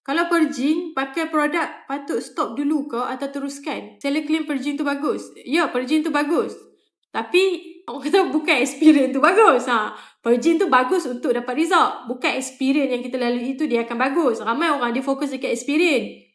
Kalau Perjin pakai produk patut stop dulu ke atau teruskan? Seller claim Perjin tu bagus. Ya, Perjin tu bagus. Tapi orang kata bukan experience tu bagus. Ha. Perjin tu bagus untuk dapat result. Bukan experience yang kita lalui itu dia akan bagus. Ramai orang dia fokus dekat experience.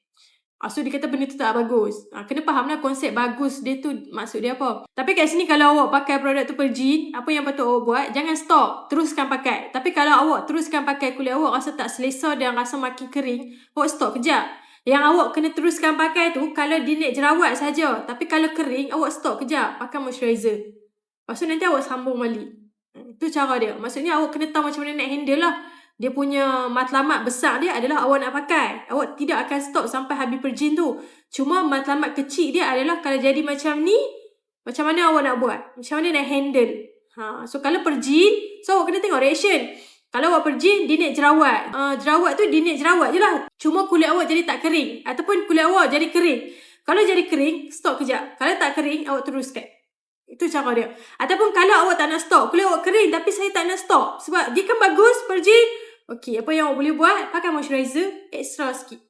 Ha, so dia kata benda tu tak bagus. Ha, kena fahamlah konsep bagus dia tu maksud dia apa. Tapi kat sini kalau awak pakai produk tu Perjin, apa yang patut awak buat? Jangan stop. Teruskan pakai. Tapi kalau awak teruskan pakai kulit awak rasa tak selesa dan rasa makin kering, awak stop kejap. Yang awak kena teruskan pakai tu kalau dia naik jerawat saja. Tapi kalau kering, awak stop kejap. Pakai moisturizer. Lepas tu nanti awak sambung balik. Itu cara dia. Maksudnya awak kena tahu macam mana nak handle lah dia punya matlamat besar dia adalah awak nak pakai. Awak tidak akan stop sampai habis perjin tu. Cuma matlamat kecil dia adalah kalau jadi macam ni, macam mana awak nak buat? Macam mana nak handle? Ha, so kalau perjin, so awak kena tengok reaction. Kalau awak perjin, dia naik jerawat. Uh, jerawat tu dia naik jerawat je lah. Cuma kulit awak jadi tak kering. Ataupun kulit awak jadi kering. Kalau jadi kering, stop kejap. Kalau tak kering, awak teruskan. Itu cara dia. Ataupun kalau awak tak nak stop, kulit awak kering tapi saya tak nak stop. Sebab dia kan bagus, perjin. Okey, apa yang awak boleh buat? Pakai moisturizer extra sikit.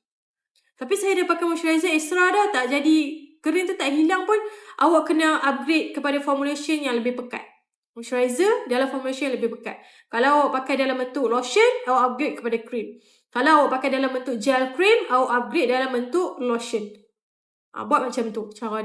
Tapi saya dah pakai moisturizer extra dah tak jadi kering tu tak hilang pun awak kena upgrade kepada formulation yang lebih pekat. Moisturizer dalam formulation yang lebih pekat. Kalau awak pakai dalam bentuk lotion, awak upgrade kepada cream. Kalau awak pakai dalam bentuk gel cream, awak upgrade dalam bentuk lotion. Ha, buat macam tu cara dia.